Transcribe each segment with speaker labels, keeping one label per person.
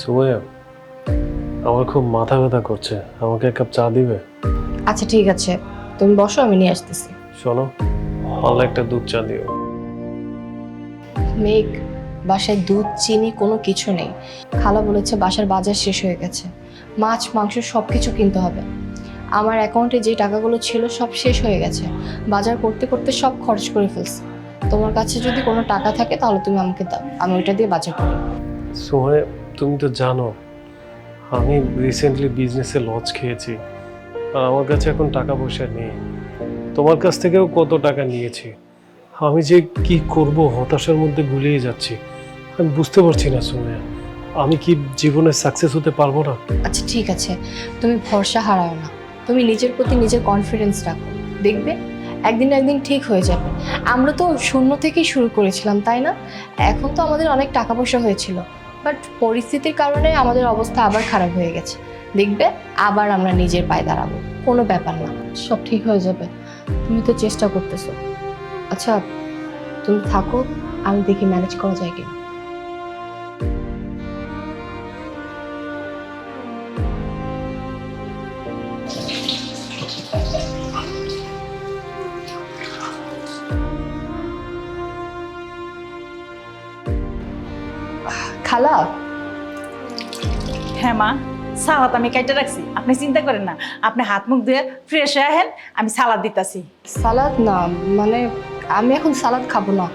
Speaker 1: সুমাইয়া আমার খুব মাথা ব্যথা করছে। আমাকে এক কাপ চা দিবে?
Speaker 2: আচ্ছা ঠিক আছে। তুমি বসো আমি নিয়ে আসতেছি।
Speaker 1: শোনো ভালো একটা দুধ চা দিও।
Speaker 2: মেঘ বাসায় দুধ চিনি কোনো কিছু নেই। খালা বলেছে বাসার বাজার শেষ হয়ে গেছে। মাছ মাংস সব কিছু কিনতে হবে। আমার অ্যাকাউন্টে যে টাকাগুলো ছিল সব শেষ হয়ে গেছে। বাজার করতে করতে সব খরচ করে ফেলছি। তোমার কাছে যদি কোনো টাকা থাকে তাহলে তুমি আমাকে দাও। আমি ওইটা দিয়ে বাজার করি।
Speaker 1: সুমাইয়া তুমি তো জানো, আমি রিসেন্টলি বিজনেসে লস খেয়েছি, আর আমার কাছে এখন টাকা পয়সা নেই। তোমার কাছ থেকেও কত টাকা নিয়েছি? আমি যে কি করব হতাশার মধ্যে গুলিয়ে যাচ্ছি, আমি বুঝতে পারছি না সুমাইয়া আমি কি জীবনে সাকসেস হতে পারব না?
Speaker 2: আচ্ছা ঠিক আছে। তুমি ভরসা হারাও না। তুমি নিজের প্রতি নিজের কনফিডেন্স রাখো। দেখবে, একদিন একদিন ঠিক হয়ে যাবে। আমরা তো শূন্য থেকেই শুরু করেছিলাম, তাই না? এখন তো আমাদের অনেক টাকা পয়সা হয়েছিল। বাট পরিস্থিতির কারণে আমাদের অবস্থা আবার খারাপ হয়ে গেছে। দেখবে, আবার আমরা নিজের পায়ে দাঁড়াবো। কোনো ব্যাপার না। সব ঠিক হয়ে যাবে। তুমি তো চেষ্টা করতেছো। আচ্ছা তুমি থাকো, আমি দেখি ম্যানেজ করা যায় কিনা। খালা?
Speaker 3: হ্যাঁ মা সালাদ আমি কাইটা রাখছি। আপনি চিন্তা করেন না আপনি হাত মুখ ধুয়ে ফ্রেশ হয়ে আহেন আমি সালাদ দিতাছি।
Speaker 2: সালাদ না মানে আমি এখন সালাদ খাব না।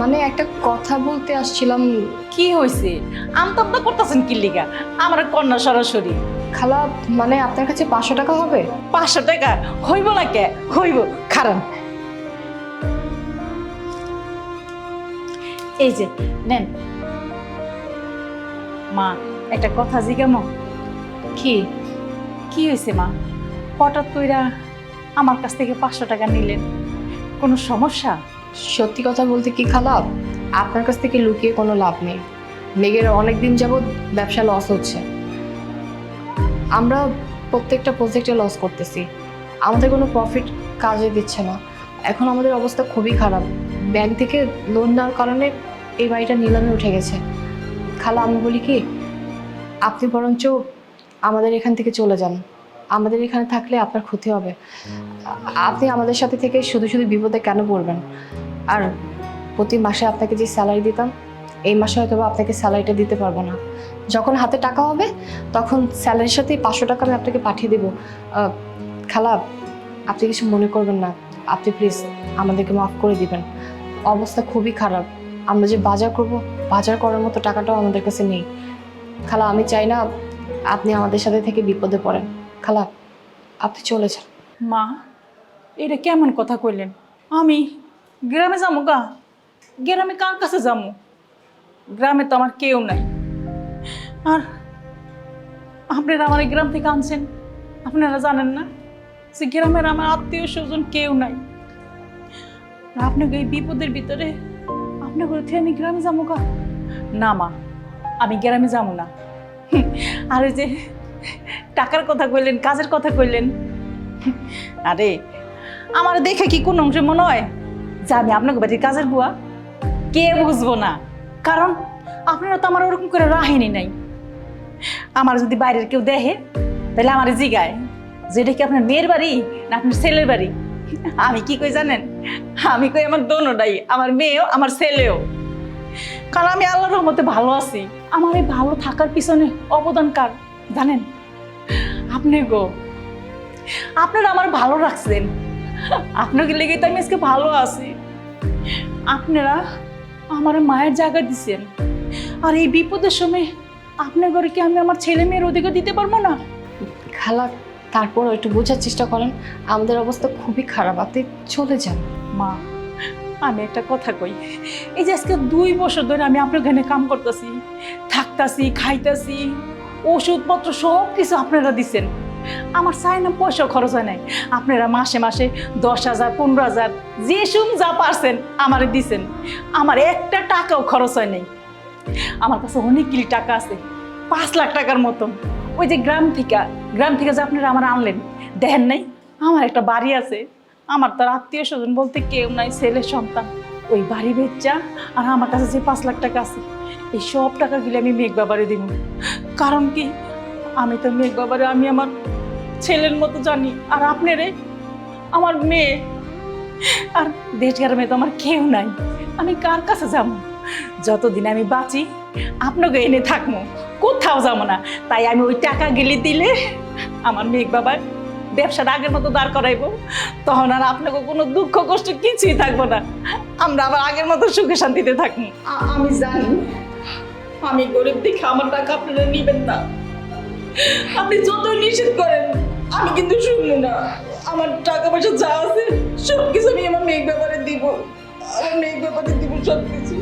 Speaker 2: মানে একটা কথা বলতে আসছিলাম।
Speaker 3: কি হয়েছে আমতামতা করতেছেন কি লিগা? আমার কন্যা সরাসরি।
Speaker 2: খালা মানে আপনার কাছে পাঁচশো টাকা হবে?
Speaker 3: পাঁচশো টাকা? হইব না কে? হইব খারান এই যে নেন মা, একটা কথা জিজ্ঞামো
Speaker 2: কি?
Speaker 3: কি হয়েছে মা? হঠাৎ কইরা আমার কাছ থেকে পাঁচশো টাকা নিলেন। কোনো সমস্যা?
Speaker 2: সত্যি কথা বলতে কি খালা আপনার কাছ থেকে লুকিয়ে কোনো লাভ নেই। মেঘের অনেক দিন যাবৎ ব্যবসা লস হচ্ছে। আমরা প্রত্যেকটা প্রজেক্টে লস করতেছি। আমাদের কোনো প্রফিট কাজে দিচ্ছে না। এখন আমাদের অবস্থা খুবই খারাপ। ব্যাংক থেকে লোন নেওয়ার কারণে এই বাড়িটা নিলামে উঠে গেছে। খালা, আমি বলি কি, আপনি বরঞ্চ আমাদের এখান থেকে চলে যান। আমাদের এখানে থাকলে আপনার ক্ষতি হবে। আপনি আমাদের সাথে থেকে শুধু শুধু বিপদে কেন পড়বেন? আর প্রতি মাসে আপনাকে যে স্যালারি দিতাম, এই মাসে হয়তো আপনাকে স্যালারিটা দিতে পারব না। যখন হাতে টাকা হবে, তখন স্যালারির সাথে পাঁচশো টাকা আমি আপনাকে পাঠিয়ে দেবো। খালা, আপনি কিছু মনে করবেন না। আপনি প্লিজ আমাদেরকে মাফ করে দিবেন। অবস্থা খুবই খারাপ। আমরা যে বাজার করব, বাজার করার মতো টাকাটাও আমাদের কাছে নেই। খালা, আমি চাই না আপনি আমাদের সাথে থেকে বিপদে পড়েন। খালা, আপনি চলে যান।
Speaker 3: মা, এটা কেমন কথা কইলেন? আমি গ্রামে যাব গা? গ্রামে কার কাছে যাব গ্রামে তো আমার কেউ নাই। আর আপনারা আমার গ্রাম থেকে আনছেন, আপনারা জানেন না যে গ্রামের আমার আত্মীয় স্বজন কেউ নাই। আপনাকে এই বিপদের ভিতরে আপনাকে থেকে আমি গ্রামে যাব গা না মা, আমি গ্রামে যাব না। আর যে টাকার কথা কইলেন, কাজের কথা কইলেন। আরে, আমার দেখে কি কোন অংশে মনে হয় যে আমি আপনাকে বাড়ির কাজের বুয়া? কে বুঝব না। কারণ আপনারা তো আমার ওরকম করে রাহেনি নাই। আমার যদি বাইরের কেউ দেখে, তাহলে আমার জিগায়। যে এটা কি আপনার মেয়ের বাড়ি না আপনার ছেলের বাড়ি? আমি কি কই জানেন? আমি কই আমার দোনোটাই, আমার মেয়েও, আমার ছেলেও। কারণ আমি আল্লাহর রহমতে ভালো আছি। আমার এই ভালো থাকার পিছনে অবদান কার? জানেন? আপনি গো, আপনারা আমার ভালো রাখছেন। আপনাকে লেগে তো আমি আজকে ভালো আছি। আপনারা আমার মায়ের জায়গা দিছেন। আর এই বিপদের সময় আপনার ঘরে কি আমি আমার ছেলে মেয়ের অধিকার দিতে পারব না?
Speaker 2: খালা তারপর একটু বোঝার চেষ্টা করেন, আমাদের অবস্থা খুবই খারাপ। আপনি চলে যান।
Speaker 3: মা, আমি একটা কথা কই। এই যে আজকে দুই বছর ধরে আমি আপনার ওখানে কাম করতেছি, থাকতাছি, খাইতাছি, ওষুধপত্র সব কিছু আপনারা দিছেন। আমার চাই না পয়সা খরচ হয় নাই। আপনারা মাসে মাসে দশ হাজার, পনেরো হাজার, যে সুম যা পারছেন আমারে দিছেন। আমার একটা টাকাও খরচ হয় নাই। আমার কাছে অনেকগুলি টাকা আছে, পাঁচ লাখ টাকার মতন। ওই যে গ্রাম থেকে গ্রাম থেকে যে আপনারা আমার আনলেন, দেখেন নাই? আমার একটা বাড়ি আছে, আমার তার আত্মীয় স্বজন বলতে কেউ নাই, ছেলে, সন্তান। ওই বাড়ি বেচা আর আমার কাছে যে পাঁচ লাখ টাকা আছে, এই সব টাকাগুলি আমি মেঘ বাবারে দিব। কারণ কি? আমি তো মেঘ বাবারে, আমি আমার ছেলের মতো জানি। আর আপনারে আমার মেয়ে। আর দেশ গ্রামে তো আমার কেউ নাই। আমি কার কাছে যাব? যতদিন আমি বাঁচি, আপনাকে এনে থাকব। কোথাও যাব না। তাই আমি ওই টাকা গেলে দিলে আমার মেঘ বাবার ব্যবসাটা আগের মতো দাঁড় করাইবো। তখন আর আপনাকে কোনো দুঃখ, কষ্ট কিছুই থাকব না। আমরা আবার আগের মতো সুখে শান্তিতে থাকি আমি জানি, আমি গরিব দেখে আমার টাকা আপনারা নেবেন না। আপনি যত নিষেধ করেন, আমি কিন্তু শুনব না। আমার টাকা পয়সা যা আছে সব কিছু আমি আমার মেঘ ব্যাপারে দিব। আমার মেয়ের ব্যাপারে দিব সব কিছু